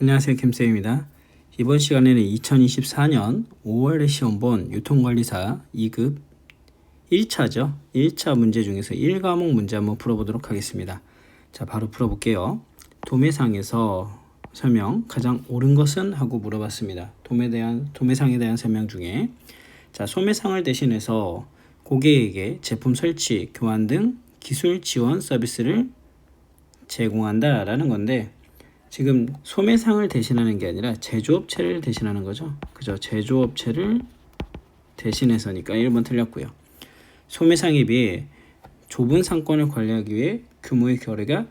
안녕하세요 김쌤입니다. 이번 시간에는 2024년 5월의 시험 본 유통관리사 2급 1차죠. 1차 문제 중에서 1과목 문제 한번 풀어보도록 하겠습니다. 자 바로 풀어볼게요. 도매상에서 설명 가장 옳은 것은 하고 물어봤습니다. 도매에 대한 도매상에 대한 설명 중에 자 소매상을 대신해서 고객에게 제품 설치, 교환 등 기술 지원 서비스를 제공한다라는 건데 지금 소매상을 대신하는 게 아니라 제조업체를 대신하는 거죠. 그죠? 제조업체를 대신해서니까 1번 틀렸고요. 소매상에 비해 좁은 상권을 관리하기 위해 규모의 거래가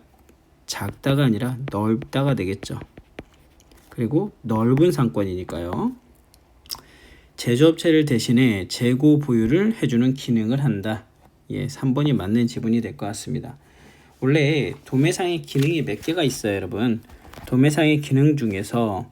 작다가 아니라 넓다가 되겠죠. 그리고 넓은 상권이니까요. 제조업체를 대신해 재고 보유를 해주는 기능을 한다. 예, 3번이 맞는 지분이 될 것 같습니다. 원래 도매상의 기능이 몇 개가 있어요, 여러분. 도매상의 기능 중에서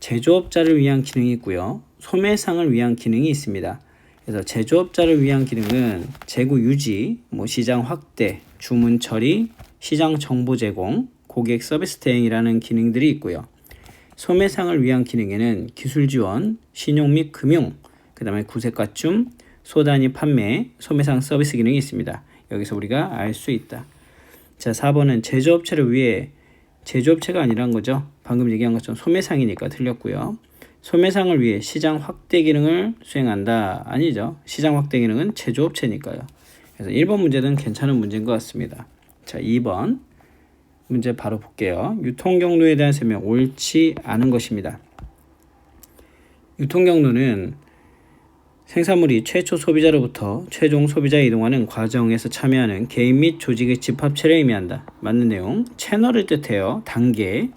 제조업자를 위한 기능이 있고요. 소매상을 위한 기능이 있습니다. 그래서 제조업자를 위한 기능은 재고 유지, 뭐 시장 확대, 주문 처리, 시장 정보 제공, 고객 서비스 대행이라는 기능들이 있고요. 소매상을 위한 기능에는 기술 지원, 신용 및 금융, 그 다음에 구색 갖춤, 소단위 판매, 소매상 서비스 기능이 있습니다. 여기서 우리가 알 수 있다. 자, 4번은 제조업체를 위해 제조업체가 아니란 거죠. 방금 얘기한 것처럼 소매상이니까 틀렸고요. 소매상을 위해 시장 확대 기능을 수행한다. 아니죠. 시장 확대 기능은 제조업체니까요. 그래서 1번 문제는 괜찮은 문제인 것 같습니다. 자, 2번 문제 바로 볼게요. 유통 경로에 대한 설명 옳지 않은 것입니다. 유통 경로는 생산물이 최초 소비자로부터 최종 소비자에 이동하는 과정에서 참여하는 개인 및 조직의 집합체를 의미한다. 맞는 내용. 채널을 뜻해요. 단계.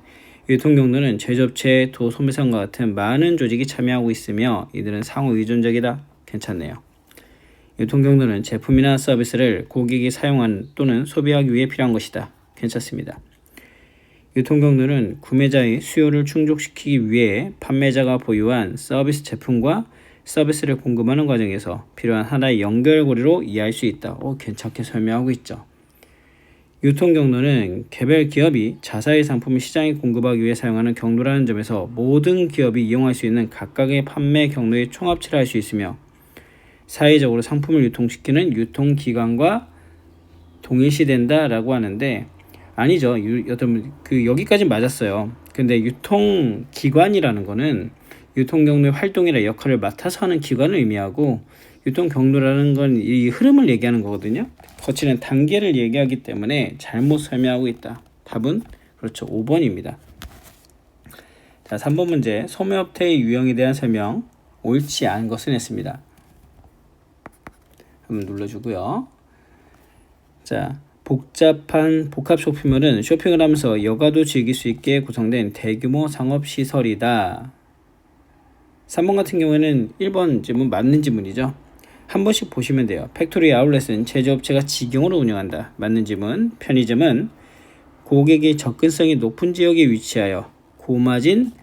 유통 경로는 제조업체, 도소매상과 같은 많은 조직이 참여하고 있으며 이들은 상호 의존적이다. 괜찮네요. 유통 경로는 제품이나 서비스를 고객이 사용한 또는 소비하기 위해 필요한 것이다. 괜찮습니다. 유통 경로는 구매자의 수요를 충족시키기 위해 판매자가 보유한 서비스 제품과 서비스를 공급하는 과정에서 필요한 하나의 연결고리로 이해할 수 있다. 오, 괜찮게 설명하고 있죠. 유통 경로는 개별 기업이 자사의 상품을 시장에 공급하기 위해 사용하는 경로라는 점에서 모든 기업이 이용할 수 있는 각각의 판매 경로의 총합치를 할 수 있으며 사회적으로 상품을 유통시키는 유통기관과 동일시된다라고 하는데 아니죠. 유, 여튼 그 여기까지 맞았어요. 근데 유통기관이라는 거는 유통 경로의 활동이나 역할을 맡아서 하는 기관을 의미하고 유통 경로라는 건 이 흐름을 얘기하는 거거든요. 거치는 단계를 얘기하기 때문에 잘못 설명하고 있다. 답은 그렇죠. 5번입니다. 자, 3번 문제. 소매업태의 유형에 대한 설명 옳지 않은 것을 했습니다. 한번 눌러주고요. 자, 복잡한 복합 쇼핑몰은 쇼핑을 하면서 여가도 즐길 수 있게 구성된 대규모 상업 시설이다. 3번 같은 경우에는 1번 지문 맞는 지문이죠. 한 번씩 보시면 돼요. 팩토리 아울렛은 제조업체가 직영으로 운영한다. 맞는 지문. 편의점은 고객의 접근성이 높은 지역에 위치하여 고마진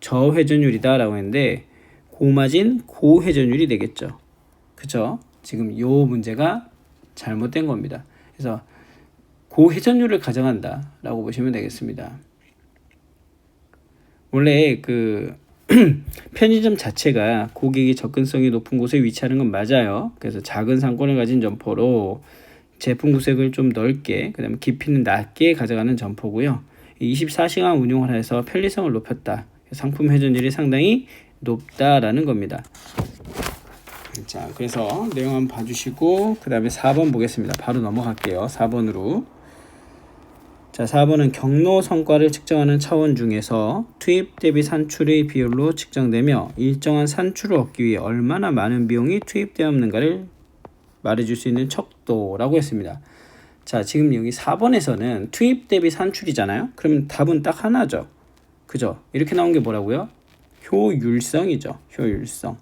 저회전율이다 라고 했는데 고마진 고회전율이 되겠죠. 그쵸? 지금 요 문제가 잘못된 겁니다. 그래서 고회전율을 가정한다 라고 보시면 되겠습니다. 원래 그 편의점 자체가 고객의 접근성이 높은 곳에 위치하는 건 맞아요. 그래서 작은 상권을 가진 점포로 제품 구색을 좀 넓게, 그 다음에 깊이는 낮게 가져가는 점포고요. 24시간 운용을 해서 편리성을 높였다. 상품 회전율이 상당히 높다라는 겁니다. 자, 그래서 내용 한번 봐주시고, 그 다음에 4번 보겠습니다. 바로 넘어갈게요. 4번으로. 자, 4번은 경로 성과를 측정하는 차원 중에서 투입 대비 산출의 비율로 측정되며 일정한 산출을 얻기 위해 얼마나 많은 비용이 투입되었는가를 말해줄 수 있는 척도라고 했습니다. 자, 지금 여기 4번에서는 투입 대비 산출이잖아요. 그러면 답은 딱 하나죠. 그죠? 이렇게 나온 게 뭐라고요? 효율성이죠. 효율성.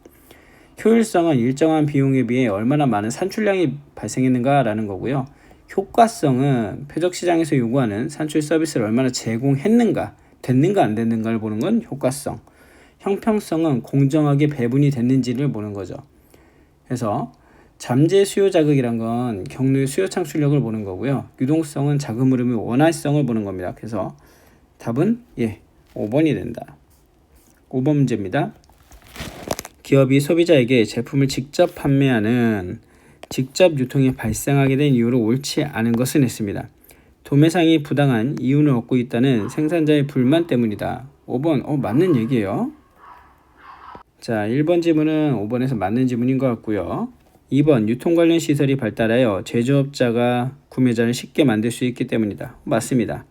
효율성은 일정한 비용에 비해 얼마나 많은 산출량이 발생했는가라는 거고요. 효과성은 표적 시장에서 요구하는 산출 서비스를 얼마나 제공했는가, 됐는가 안 됐는가를 보는 건 효과성. 형평성은 공정하게 배분이 됐는지를 보는 거죠. 그래서 잠재 수요 자극이란 건 경로의 수요 창출력을 보는 거고요. 유동성은 자금 흐름의 원활성을 보는 겁니다. 그래서 답은 예, 5번이 된다. 5번 문제입니다. 기업이 소비자에게 제품을 직접 판매하는 직접 유통이 발생하게 된 이유로 옳지 않은 것은 했습니다. 도매상이 부당한 이윤을 얻고 있다는 생산자의 불만 때문이다. 5번, 어, 맞는 얘기예요. 자, 1번 지문은 5번에서 맞는 지문인 것 같고요. 2번, 유통 관련 시설이 발달하여 제조업자가 구매자를 쉽게 만들 수 있기 때문이다. 맞습니다.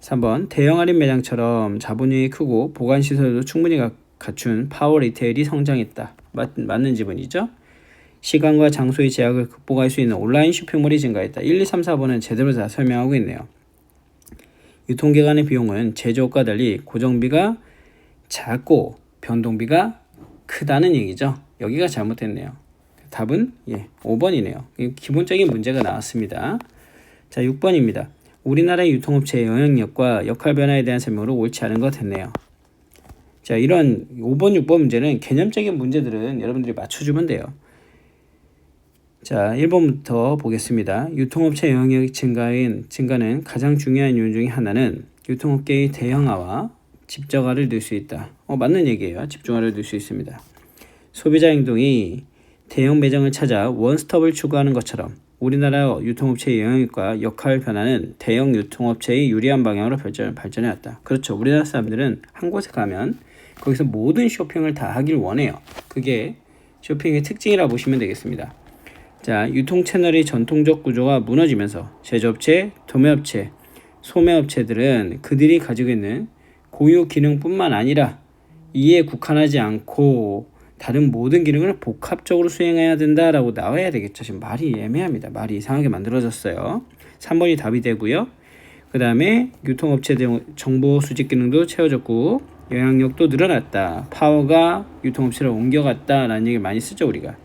3번, 대형 할인 매장처럼 자본력이 크고 보관 시설도 충분히 가- 갖춘 파워 리테일이 성장했다. 맞, 맞는 지문이죠. 시간과 장소의 제약을 극복할 수 있는 온라인 쇼핑몰이 증가했다. 1, 2, 3, 4번은 제대로 다 설명하고 있네요. 유통기간의 비용은 제조업과 달리 고정비가 작고 변동비가 크다는 얘기죠. 여기가 잘못됐네요. 답은 예, 5번이네요. 기본적인 문제가 나왔습니다. 자, 6번입니다. 우리나라의 유통업체의 영향력과 역할 변화에 대한 설명으로 옳지 않은 것 했네요. 자, 이런 5번, 6번 문제는 개념적인 문제들은 여러분들이 맞춰주면 돼요. 자, 1번부터 보겠습니다. 유통업체 영향력 증가인, 증가는 가장 중요한 요인 중에 하나는 유통업계의 대형화와 집적화를 넣을 수 있다. 어, 맞는 얘기예요. 집중화를 넣을 수 있습니다. 소비자 행동이 대형 매장을 찾아 원스톱을 추구하는 것처럼 우리나라 유통업체의 영향력과 역할 변화는 대형 유통업체의 유리한 방향으로 발전, 발전해 왔다. 그렇죠. 우리나라 사람들은 한 곳에 가면 거기서 모든 쇼핑을 다 하길 원해요. 그게 쇼핑의 특징이라 보시면 되겠습니다. 자, 유통 채널의 전통적 구조가 무너지면서 제조업체, 도매업체, 소매업체들은 그들이 가지고 있는 고유 기능뿐만 아니라 이에 국한하지 않고 다른 모든 기능을 복합적으로 수행해야 된다라고 나와야 되겠죠. 지금 말이 애매합니다. 말이 이상하게 만들어졌어요. 3번이 답이 되고요. 그 다음에 유통업체 등 정보 수집 기능도 채워졌고 영향력도 늘어났다. 파워가 유통업체로 옮겨갔다라는 얘기 많이 쓰죠 우리가.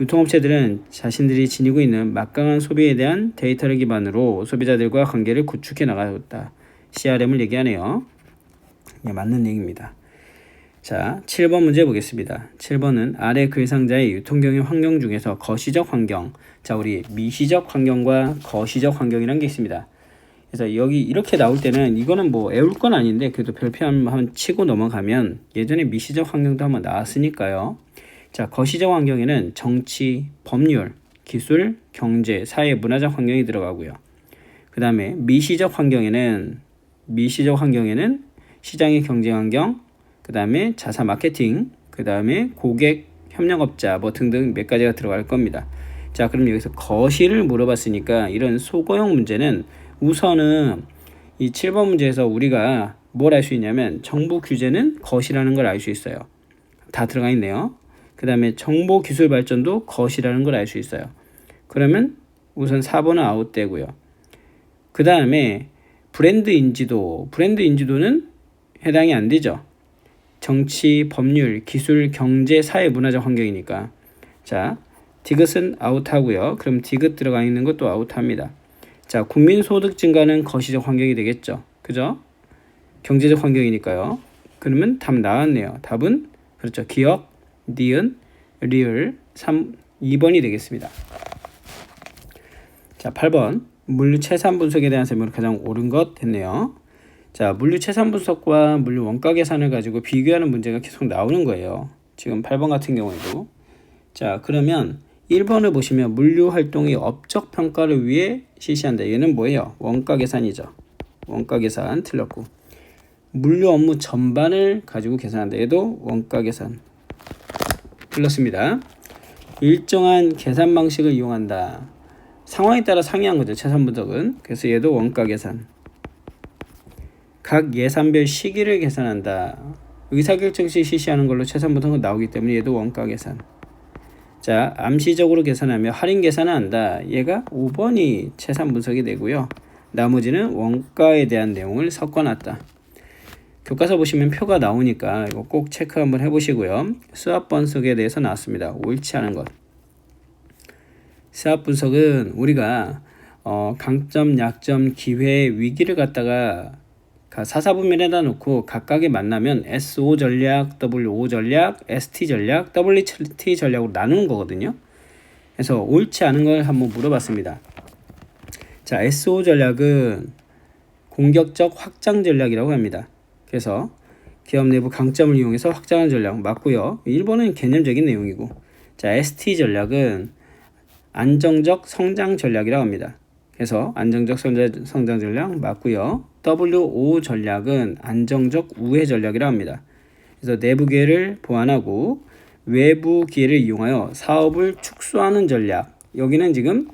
유통업체들은 자신들이 지니고 있는 막강한 소비에 대한 데이터를 기반으로 소비자들과 관계를 구축해 나가었다. CRM을 얘기하네요. 예, 맞는 얘기입니다. 자, 7번 문제 보겠습니다. 7번은 아래 글 상자의 유통경영 환경 중에서 거시적 환경. 자, 우리 미시적 환경과 거시적 환경이라는 게 있습니다. 그래서 여기 이렇게 나올 때는 이거는 뭐 애울 건 아닌데 그래도 별표 한번 치고 넘어가면 예전에 미시적 환경도 한번 나왔으니까요. 자, 거시적 환경에는 정치, 법률, 기술, 경제, 사회, 문화적 환경이 들어가고요. 그 다음에 미시적 환경에는 미시적 환경에는 시장의 경쟁 환경, 그 다음에 자사 마케팅, 그 다음에 고객, 협력업자 뭐 등등 몇 가지가 들어갈 겁니다. 자, 그럼 여기서 거시를 물어봤으니까 이런 소거용 문제는 우선은 이 7번 문제에서 우리가 뭘 알 수 있냐면 정부 규제는 거시라는 걸 알 수 있어요. 다 들어가 있네요. 그 다음에 정보 기술 발전도 거시라는 걸 알 수 있어요. 그러면 우선 4번은 아웃되고요. 그 다음에 브랜드 인지도, 브랜드 인지도는 해당이 안 되죠. 정치, 법률, 기술, 경제, 사회, 문화적 환경이니까. 자, 디귿은 아웃하고요. 그럼 디귿 들어가 있는 것도 아웃합니다. 자, 국민 소득 증가는 거시적 환경이 되겠죠. 그죠? 경제적 환경이니까요. 그러면 답 나왔네요. 답은 그렇죠. 기억, 니은, 리을 3 2번이 되겠습니다. 자, 8번. 물류 채산 분석에 대한 설명을 가장 옳은 것 했네요. 자, 물류 채산 분석과 물류 원가 계산을 가지고 비교하는 문제가 계속 나오는 거예요. 지금 8번 같은 경우에도. 자, 그러면 1번을 보시면 물류 활동의 업적 평가를 위해 실시한다. 얘는 뭐예요? 원가 계산이죠. 원가 계산 틀렸고. 물류 업무 전반을 가지고 계산한다. 얘도 원가 계산. 틀렸습니다. 일정한 계산 방식을 이용한다. 상황에 따라 상이한 거죠. 채산 분석은. 그래서 얘도 원가 계산. 각 예산별 시기를 계산한다. 의사결정 시 실시하는 걸로 채산 분석은 나오기 때문에 얘도 원가 계산. 자, 암시적으로 계산하며 할인 계산을 한다. 얘가 5번이 채산 분석이 되고요. 나머지는 원가에 대한 내용을 섞어 놨다. 교과서 보시면 표가 나오니까 이거 꼭 체크 한번 해보시고요. 수압 분석에 대해서 나왔습니다. 옳지 않은 것. 수압 분석은 우리가 어, 강점, 약점, 기회, 위기를 갖다가 사사분면에다 놓고 각각에 만나면 SO 전략, WO 전략, ST 전략, WT 전략으로 나누는 거거든요. 그래서 옳지 않은 걸 한번 물어봤습니다. 자, SO 전략은 공격적 확장 전략이라고 합니다. 그래서 기업 내부 강점을 이용해서 확장하는 전략 맞고요. 1번은 개념적인 내용이고 자 ST 전략은 안정적 성장 전략이라고 합니다. 그래서 안정적 성장, 전략 맞고요. WO 전략은 안정적 우회 전략이라고 합니다. 그래서 내부 기회를 보완하고 외부 기회를 이용하여 사업을 축소하는 전략. 여기는 지금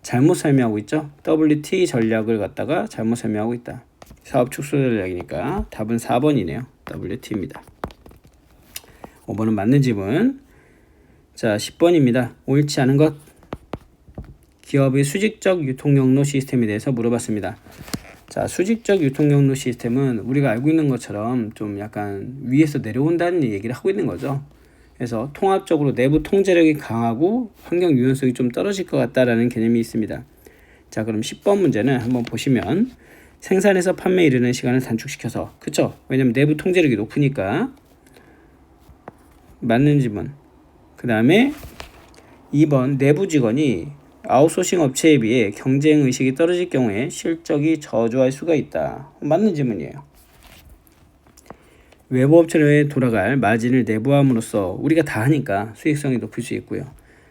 잘못 설명하고 있죠. WT 전략을 갖다가 잘못 설명하고 있다. 사업 축소 전략이니까 답은 4번이네요. WT입니다. 5번은 맞는 집은 자 10번입니다. 옳지 않은 것 기업의 수직적 유통 경로 시스템에 대해서 물어봤습니다. 자, 수직적 유통 경로 시스템은 우리가 알고 있는 것처럼 좀 약간 위에서 내려온다는 얘기를 하고 있는 거죠. 그래서 통합적으로 내부 통제력이 강하고 환경 유연성이 좀 떨어질 것 같다라는 개념이 있습니다. 자, 그럼 10번 문제는 한번 보시면 생산에서 판매 이르는 시간을 단축시켜서 그쵸? 왜냐면 내부 통제력이 높으니까 맞는 지문 그 다음에 2번 내부 직원이 아웃소싱 업체에 비해 경쟁 의식이 떨어질 경우에 실적이 저조할 수가 있다. 맞는 질문이에요. 외부 업체로에 돌아갈 마진을 내부함으로써 우리가 다 하니까 수익성이 높을 수 있고요.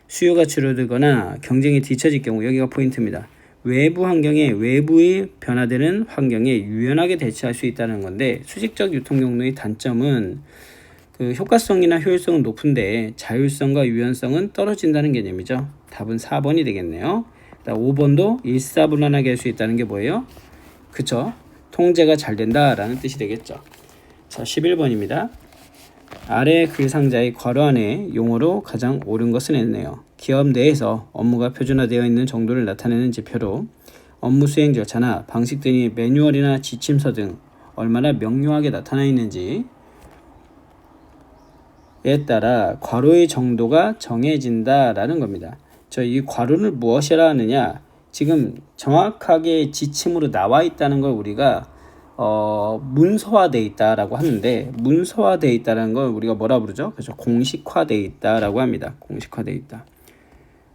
수요가 줄어들거나 경쟁이 뒤처질 경우 여기가 포인트입니다. 외부 환경에 외부의 변화되는 환경에 유연하게 대처할 수 있다는 건데 수직적 유통 경로의 단점은 그 효과성이나 효율성은 높은데 자율성과 유연성은 떨어진다는 개념이죠. 답은 4번이 되겠네요. 5번도 일사불란하게 할 수 있다는 게 뭐예요? 그쵸? 통제가 잘 된다라는 뜻이 되겠죠. 자, 11번입니다. 아래 글 상자의 괄호 안에 용어로 가장 옳은 것은 했네요. 기업 내에서 업무가 표준화되어 있는 정도를 나타내는 지표로 업무 수행 절차나 방식 등이 매뉴얼이나 지침서 등 얼마나 명료하게 나타나 있는지 에 따라 괄호의 정도가 정해진다라는 겁니다. 저이 괄호를 무엇이라 하느냐? 지금 정확하게 지침으로 나와 있다는 걸 우리가 어, 문서화돼 있다라고 하는데 문서화돼 있다라는 걸 우리가 뭐라 부르죠? 그래서 공식화돼 있다라고 합니다. 공식화돼 있다.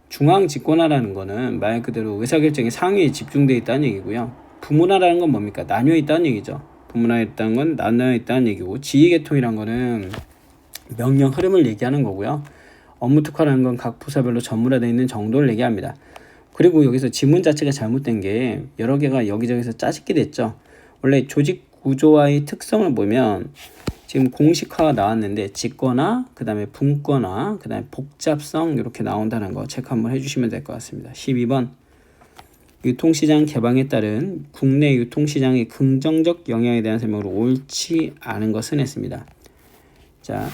중앙 집권화라는 거는 말 그대로 의사결정이 상위에 집중돼 있다는 얘기고요. 부문화라는 건 뭡니까? 나뉘어 있다는 얘기죠. 부문화에 있다는 건 나뉘어 있다는 얘기고 지휘계통이란 거는 명령 흐름을 얘기하는 거고요. 업무 특화라는 건 각 부서별로 전문화되어 있는 정도를 얘기합니다. 그리고 여기서 지문 자체가 잘못된 게 여러 개가 여기저기서 짜집게 됐죠. 원래 조직 구조와의 특성을 보면 지금 공식화가 나왔는데 직거나 그 다음에 분거나 그 다음에 복잡성 이렇게 나온다는 거 체크 한번 해주시면 될 것 같습니다. 12번 유통시장 개방에 따른 국내 유통시장의 긍정적 영향에 대한 설명으로 옳지 않은 것은 했습니다. 자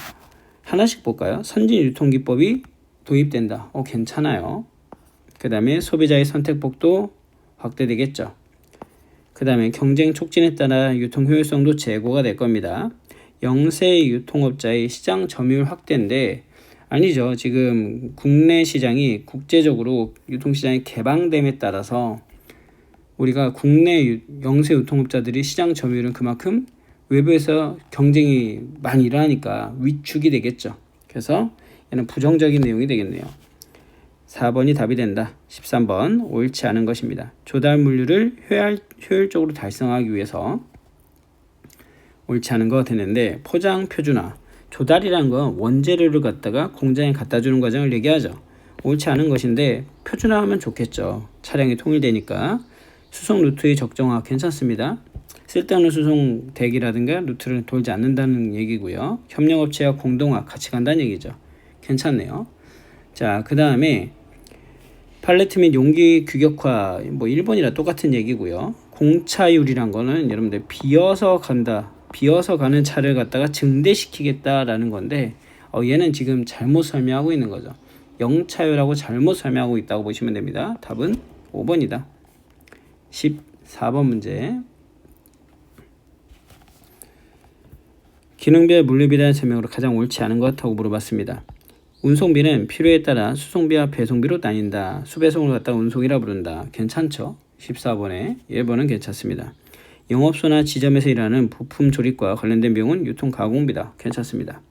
하나씩 볼까요? 선진 유통기법이 도입된다. 어 괜찮아요. 그 다음에 소비자의 선택폭도 확대되겠죠. 그 다음에 경쟁 촉진에 따라 유통 효율성도 제고가 될 겁니다. 영세 유통업자의 시장 점유율 확대인데 아니죠. 지금 국내 시장이 국제적으로 유통시장이 개방됨에 따라서 우리가 국내 영세 유통업자들이 시장 점유율은 그만큼 외부에서 경쟁이 많이 일어나니까 위축이 되겠죠. 그래서 얘는 부정적인 내용이 되겠네요. 4번이 답이 된다. 13번 옳지 않은 것입니다. 조달 물류를 효율, 효율적으로 달성하기 위해서 옳지 않은 거 되는데 포장 표준화 조달이란 건 원재료를 갖다가 공장에 갖다 주는 과정을 얘기하죠. 옳지 않은 것인데 표준화하면 좋겠죠. 차량이 통일되니까 수송 루트의 적정화 괜찮습니다. 쓸데없는 수송 대기라든가 루트를 돌지 않는다는 얘기고요. 협력업체와 공동화 같이 간다는 얘기죠. 괜찮네요. 자, 그 다음에 팔레트 및 용기 규격화 뭐 1번이랑 똑같은 얘기고요. 공차율이란 거는 여러분들 비어서 간다. 비어서 가는 차를 갖다가 증대시키겠다라는 건데 어, 얘는 지금 잘못 설명하고 있는 거죠. 영차율하고 잘못 설명하고 있다고 보시면 됩니다. 답은 5번이다. 14번 문제. 기능별 물류비에 대한 설명으로 가장 옳지 않은 것 하고 물어봤습니다. 운송비는 필요에 따라 수송비와 배송비로 나뉜다. 수배송을 갖다 운송이라 부른다. 괜찮죠? 14번에 1번은 괜찮습니다. 영업소나 지점에서 일하는 부품 조립과 관련된 비용은 유통 가공비다. 괜찮습니다.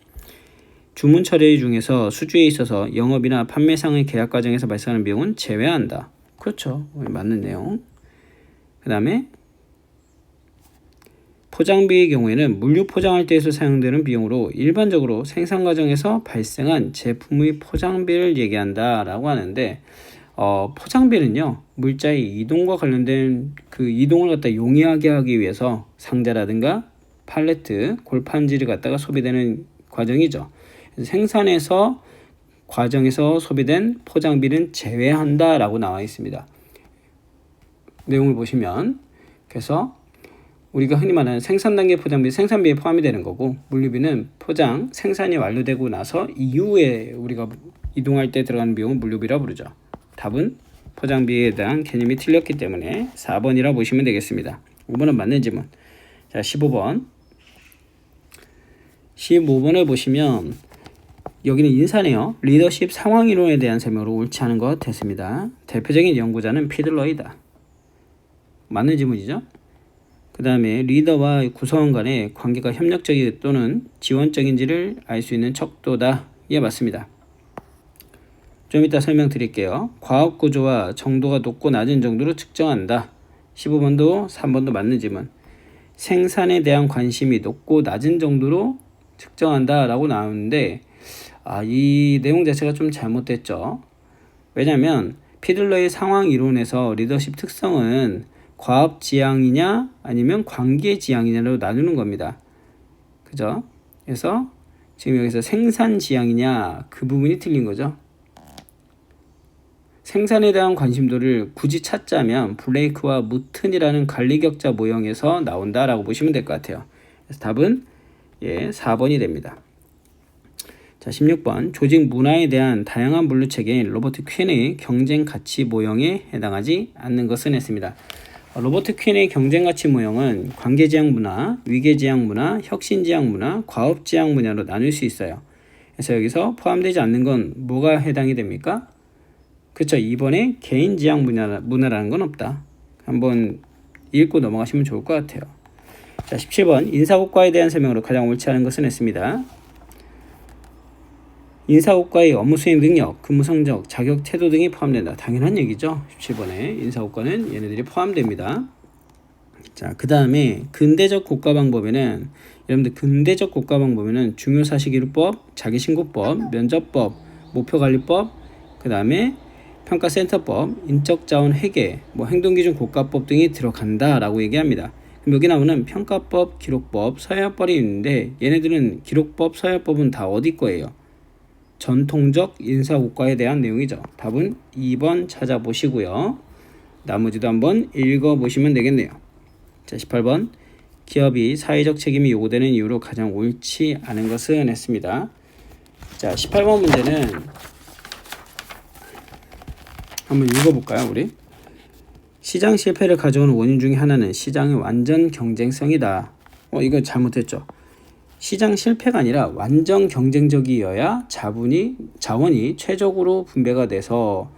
주문 처리 중에서 수주에 있어서 영업이나 판매상의 계약 과정에서 발생하는 비용은 제외한다. 그렇죠. 맞는 내용. 그 다음에 포장비의 경우에는 물류 포장할 때에서 사용되는 비용으로 일반적으로 생산 과정에서 발생한 제품의 포장비를 얘기한다라고 하는데 어, 포장비는요 물자의 이동과 관련된 그 이동을 갖다 용이하게 하기 위해서 상자라든가 팔레트, 골판지를 갖다가 소비되는 과정이죠. 생산에서 과정에서 소비된 포장비는 제외한다라고 나와 있습니다. 내용을 보시면 그래서 우리가 흔히 말하는 생산 단계 포장비 생산비에 포함이 되는 거고 물류비는 포장 생산이 완료되고 나서 이후에 우리가 이동할 때 들어가는 비용은 물류비라 부르죠. 답은 포장비에 대한 개념이 틀렸기 때문에 4번이라 보시면 되겠습니다. 5번은 맞는 지문. 자, 15번. 15번을 보시면 여기는 인사네요. 리더십 상황 이론에 대한 설명으로 옳지 않은 것 됐습니다. 대표적인 연구자는 피들러이다. 맞는 지문이죠? 그 다음에 리더와 구성원 간의 관계가 협력적이 또는 지원적인지를 알 수 있는 척도다. 예, 맞습니다. 좀 이따 설명드릴게요. 과업 구조와 정도가 높고 낮은 정도로 측정한다. 15번도 3번도 맞는 지문. 생산에 대한 관심이 높고 낮은 정도로 측정한다 라고 나오는데 아, 이 내용 자체가 좀 잘못됐죠. 왜냐하면 피들러의 상황 이론에서 리더십 특성은 과업 지향이냐 아니면 관계 지향이냐로 나누는 겁니다. 그죠? 그래서 지금 여기서 생산 지향이냐 그 부분이 틀린 거죠. 생산에 대한 관심도를 굳이 찾자면 블레이크와 무튼이라는 관리격자 모형에서 나온다라고 보시면 될 것 같아요. 그래서 답은 예, 4번이 됩니다. 자, 16번. 조직 문화에 대한 다양한 분류 체계인 로버트 퀸의 경쟁 가치 모형에 해당하지 않는 것은 했습니다. 로버트 퀸의 경쟁 가치 모형은 관계 지향 문화, 위계 지향 문화, 혁신 지향 문화, 과업 지향 분야로 나눌 수 있어요. 그래서 여기서 포함되지 않는 건 뭐가 해당이 됩니까? 그렇죠. 이번에 개인 지향 문화, 문화라는 건 없다. 한번 읽고 넘어가시면 좋을 것 같아요. 자, 17번 인사고과에 대한 설명으로 가장 옳지 않은 것은 했습니다. 인사고과의 업무 수행 능력, 근무 성적, 자격 태도 등이 포함된다. 당연한 얘기죠. 17번에 인사고과는 얘네들이 포함됩니다. 자, 그 다음에 근대적 고가 방법에는 여러분들 근대적 고가 방법에는 중요사실기록법, 자기신고법, 면접법, 목표관리법, 그 다음에 평가센터법, 인적자원 회계, 뭐 행동기준 국가법 등이 들어간다라고 얘기합니다. 그럼 여기 나오는 평가법, 기록법, 서열법이 있는데 얘네들은 기록법, 서열법은 다 어디 거예요? 전통적 인사고과에 대한 내용이죠. 답은 2번 찾아보시고요. 나머지도 한번 읽어보시면 되겠네요. 자, 18번. 기업이 사회적 책임이 요구되는 이유로 가장 옳지 않은 것은 했습니다. 자, 18번 문제는 한번 읽어볼까요, 우리? 시장 실패를 가져오는 원인 중에 하나는 시장의 완전 경쟁성이다. 어, 이거 잘못했죠. 시장 실패가 아니라 완전 경쟁적이어야 자본이 자원이 최적으로 분배가 돼서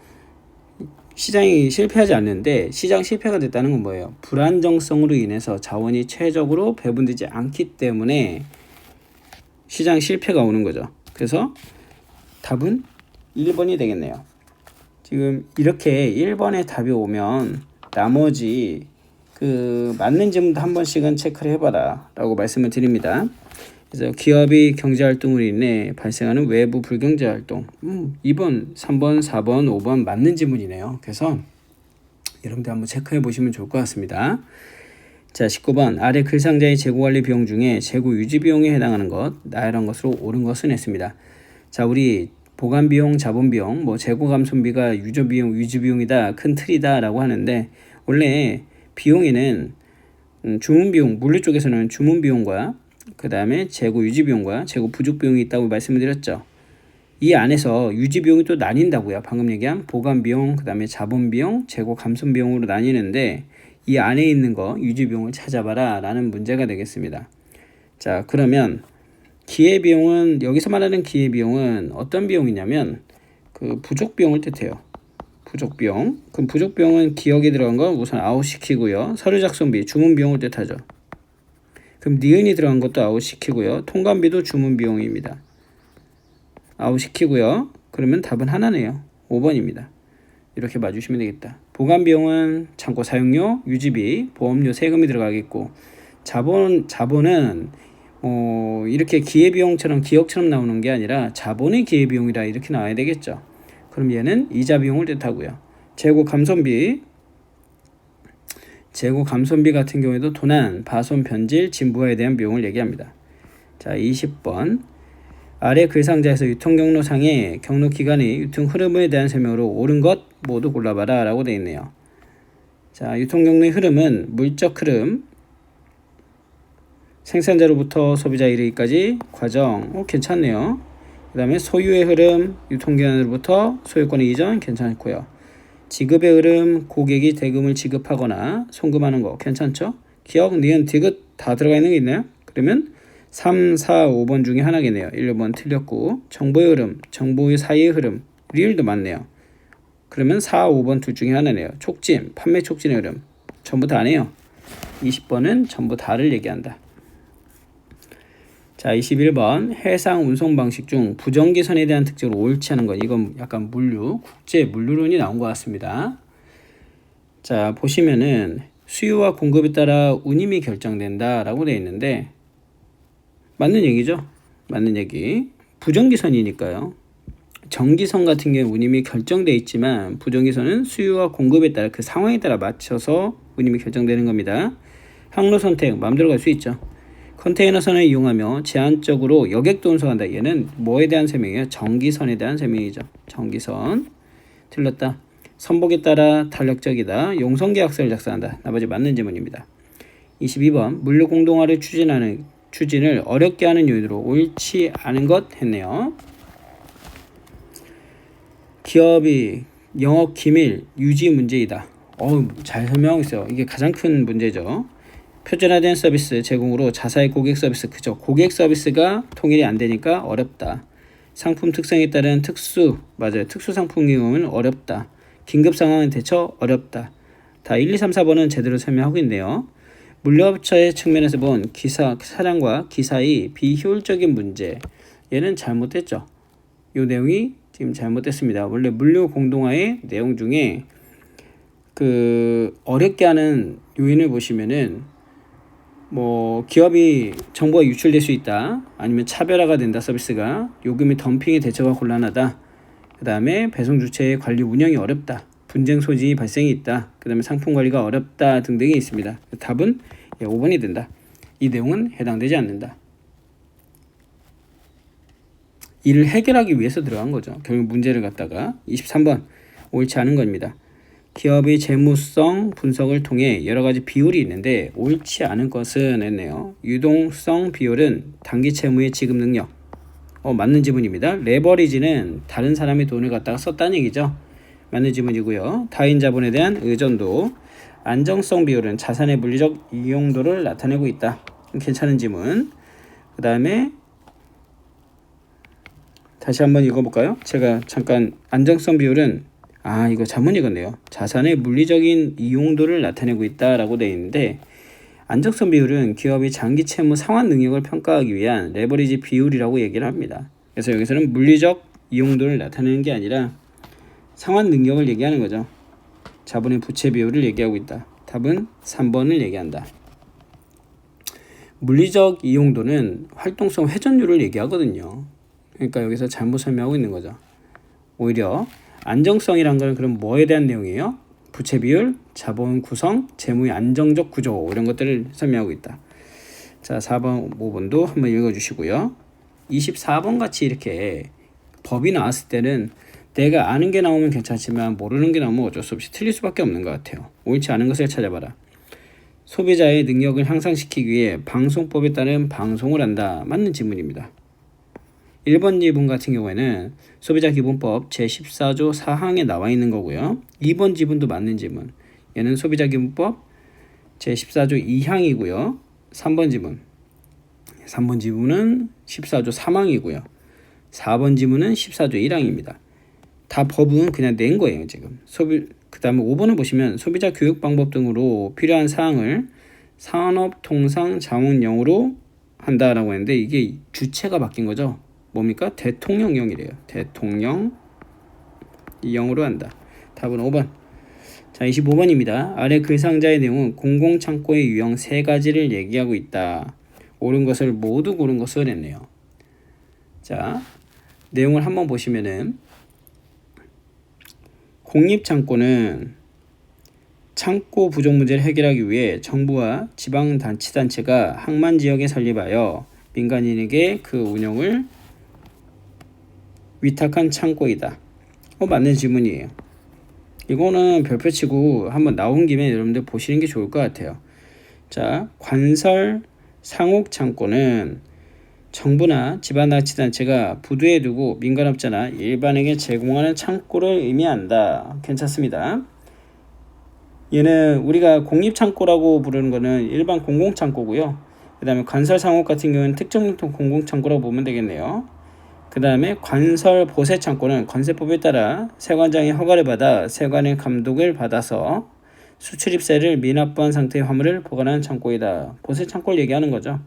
시장이 실패하지 않는데 시장 실패가 됐다는 건 뭐예요? 불안정성으로 인해서 자원이 최적으로 배분되지 않기 때문에 시장 실패가 오는 거죠. 그래서 답은 1번이 되겠네요. 지금 이렇게 1번의 답이 오면 나머지 그 맞는 질문도 한 번씩은 체크를 해봐라 라고 말씀을 드립니다. 그래서 기업이 경제활동으로 인해 발생하는 외부 불경제활동 음, 2번, 3번, 4번, 5번 맞는 지문이네요. 그래서 여러분들 한번 체크해 보시면 좋을 것 같습니다. 자, 19번 아래 글 상자의 재고 관리 비용 중에 재고 유지 비용에 해당하는 것 나열한 것으로 옳은 것은 했습니다. 자, 우리 보관 비용, 자본 비용, 뭐 재고 감손비가 유저 비용, 유지 비용이다, 큰 틀이다라고 하는데 원래 비용에는 음, 주문 비용, 물류 쪽에서는 주문 비용과 그 다음에 재고 유지 비용과 재고 부족 비용이 있다고 말씀을 드렸죠. 이 안에서 유지 비용이 또 나뉜다고요. 방금 얘기한 보관 비용, 그 다음에 자본 비용, 재고 감손 비용으로 나뉘는데 이 안에 있는 거 유지 비용을 찾아봐라 라는 문제가 되겠습니다. 자, 그러면 기회 비용은 여기서 말하는 기회 비용은 어떤 비용이냐면 그 부족 비용을 뜻해요. 부족 비용. 그럼 부족 비용은 기억에 들어간 건 우선 아웃시키고요. 서류 작성비, 주문 비용을 뜻하죠. 그럼 니은이 들어간 것도 아웃시키고요. 통관비도 주문 비용입니다. 아웃시키고요. 그러면 답은 하나네요. 5번입니다. 이렇게 봐주시면 되겠다. 보관 비용은 창고 사용료, 유지비, 보험료, 세금이 들어가겠고 자본 자본은 어, 이렇게 기회비용처럼 기억처럼 나오는 게 아니라 자본의 기회비용이라 이렇게 나와야 되겠죠. 그럼 얘는 이자 비용을 뜻하고요. 재고 감손비 재고 감손비 같은 경우에도 도난, 파손, 변질, 진부화에 대한 비용을 얘기합니다. 자, 20번. 아래 글 상자에서 유통 경로상의 경로 기간의 유통 흐름에 대한 설명으로 옳은 것 모두 골라봐라 라고 되어 있네요. 자, 유통 경로의 흐름은 물적 흐름, 생산자로부터 소비자 이르기까지 과정, 어, 괜찮네요. 그 다음에 소유의 흐름, 유통기관으로부터 소유권의 이전 괜찮고요. 지급의 흐름, 고객이 대금을 지급하거나 송금하는 거 괜찮죠? 기억, 니은, 디귿 다 들어가 있는 게 있나요? 그러면 3, 4, 5번 중에 하나겠네요. 1번 틀렸고 정보의 흐름, 정보의 사이의 흐름, 리을도 맞네요. 그러면 4, 5번 둘 중에 하나네요. 촉진, 판매 촉진의 흐름 전부 다네요. 20번은 전부 다를 얘기한다. 자, 21번 해상 운송 방식 중 부정기선에 대한 특징으로 옳지 않은 것. 이건 약간 물류, 국제 물류론이 나온 것 같습니다. 자, 보시면은 수요와 공급에 따라 운임이 결정된다라고 되어 있는데 맞는 얘기죠? 맞는 얘기. 부정기선이니까요. 정기선 같은 경우 운임이 결정돼 있지만 부정기선은 수요와 공급에 따라 그 상황에 따라 맞춰서 운임이 결정되는 겁니다. 항로 선택 마음대로 갈 수 있죠. 컨테이너 선을 이용하며 제한적으로 여객도 운송한다. 얘는 뭐에 대한 설명이에요? 전기선에 대한 설명이죠. 전기선. 틀렸다. 선복에 따라 탄력적이다. 용성계약서를 작성한다. 나머지 맞는 질문입니다. 22번 물류 공동화를 추진하는 추진을 어렵게 하는 요인으로 옳지 않은 것 했네요. 기업이 영업 기밀 유지 문제이다. 어우, 잘 설명하고 있어요. 이게 가장 큰 문제죠. 표준화된 서비스 제공으로 자사의 고객 서비스 그죠 고객 서비스가 통일이 안 되니까 어렵다. 상품 특성에 따른 특수 맞아요. 특수 상품 경우는 어렵다. 긴급 상황은 대처 어렵다. 다 1, 2, 3, 4번은 제대로 설명하고 있네요. 물류업체의 측면에서 본 기사 사장과 기사의 비효율적인 문제. 얘는 잘못됐죠. 이 내용이 지금 잘못됐습니다. 원래 물류 공동화의 내용 중에 그 어렵게 하는 요인을 보시면은 뭐 기업이 정보가 유출될 수 있다 아니면 차별화가 된다 서비스가 요금이 덤핑의 대처가 곤란하다 그 다음에 배송 주체의 관리 운영이 어렵다 분쟁 소지 발생이 있다 그 다음에 상품 관리가 어렵다 등등이 있습니다. 답은 5번이 된다. 이 내용은 해당되지 않는다. 이를 해결하기 위해서 들어간 거죠. 결국 문제를 갖다가 23번 옳지 않은 겁니다 기업의 재무성 분석을 통해 여러 가지 비율이 있는데 옳지 않은 것은 했네요. 유동성 비율은 단기 채무의 지급 능력. 어, 맞는 지문입니다. 레버리지는 다른 사람의 돈을 갖다가 썼다는 얘기죠. 맞는 지문이고요. 타인 자본에 대한 의존도. 안정성 비율은 자산의 물리적 이용도를 나타내고 있다. 괜찮은 지문. 그 다음에 다시 한번 읽어볼까요? 제가 잠깐 안정성 비율은 아 이거 읽었네요. 자산의 물리적인 이용도를 나타내고 있다라고 되어 있는데 안정성 비율은 기업이 장기 채무 상환 능력을 평가하기 위한 레버리지 비율이라고 얘기를 합니다. 그래서 여기서는 물리적 이용도를 나타내는 게 아니라 상환 능력을 얘기하는 거죠. 자본의 부채 비율을 얘기하고 있다. 답은 3번을 얘기한다. 물리적 이용도는 활동성 회전율을 얘기하거든요. 그러니까 여기서 잘못 설명하고 있는 거죠. 오히려 안정성이란 건 그럼 뭐에 대한 내용이에요? 부채 비율, 자본 구성, 재무의 안정적 구조 이런 것들을 설명하고 있다. 자, 4번, 5번도 한번 읽어 주시고요. 24번 같이 이렇게 법이 나왔을 때는 내가 아는 게 나오면 괜찮지만 모르는 게 나오면 어쩔 수 없이 틀릴 수밖에 없는 것 같아요. 옳지 않은 것을 찾아봐라. 소비자의 능력을 향상시키기 위해 방송법에 따른 방송을 한다. 맞는 질문입니다. 1번 지분 같은 경우에는 소비자 기본법 제14조 4항에 나와 있는 거고요. 2번 지분도 맞는 지문. 얘는 소비자 기본법 제14조 2항이고요. 3번 지문. 3번 지문은 14조 3항이고요. 4번 지문은 14조 1항입니다. 다 법은 그냥 낸 거예요, 지금. 소비 그다음에 5번을 보시면 소비자 교육 방법 등으로 필요한 사항을 산업 통상 자문령으로 한다라고 했는데 이게 주체가 바뀐 거죠. 뭡니까? 대통령령이래요. 대통령 영으로 한다. 답은 5번. 자, 25번입니다. 아래 글상자의 내용은 공공창고의 유형 세 가지를 얘기하고 있다. 옳은 것을 모두 고른 것을 했네요. 자, 내용을 한번 보시면은 공립창고는 창고 부족 문제를 해결하기 위해 정부와 지방자치단체가 항만 지역에 설립하여 민간인에게 그 운영을 위탁한 창고이다. 어, 맞는 질문이에요. 이거는 별표치고 한번 나온 김에 여러분들 보시는 게 좋을 것 같아요. 자, 관설 상옥 창고는 정부나 지방자치단체가 부두에 두고 민간업자나 일반에게 제공하는 창고를 의미한다. 괜찮습니다. 얘는 우리가 공립창고라고 부르는 거는 일반 공공창고고요. 그 다음에 관설상옥 같은 경우는 특정용途공공창고라고 보면 되겠네요. 그 다음에 관설 보세 창고는 건세법에 따라 세관장의 허가를 받아 세관의 감독을 받아서 수출입세를 미납부한 상태의 화물을 보관하는 창고이다. 보세 창고를 얘기하는 거죠.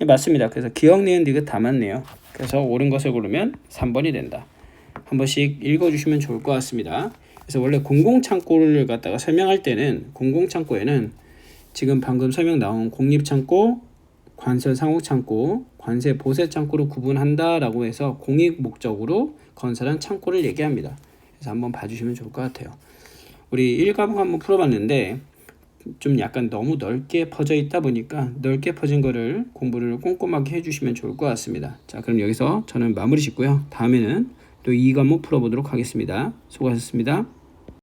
예, 맞습니다. 그래서 기억, 니은, 디귿 다 맞네요. 그래서 옳은 것을 고르면 3번이 된다. 한 번씩 읽어주시면 좋을 것 같습니다. 그래서 원래 공공창고를 갖다가 설명할 때는 공공창고에는 지금 방금 설명 나온 공립창고, 관설상옥창고, 관세 보세 창고로 구분한다라고 해서 공익 목적으로 건설한 창고를 얘기합니다. 그래서 한번 봐주시면 좋을 것 같아요. 우리 1과목 한번 풀어봤는데 좀 약간 너무 넓게 퍼져 있다 보니까 넓게 퍼진 거를 공부를 꼼꼼하게 해주시면 좋을 것 같습니다. 자, 그럼 여기서 저는 마무리 짓고요. 다음에는 또 2과목 풀어보도록 하겠습니다. 수고하셨습니다.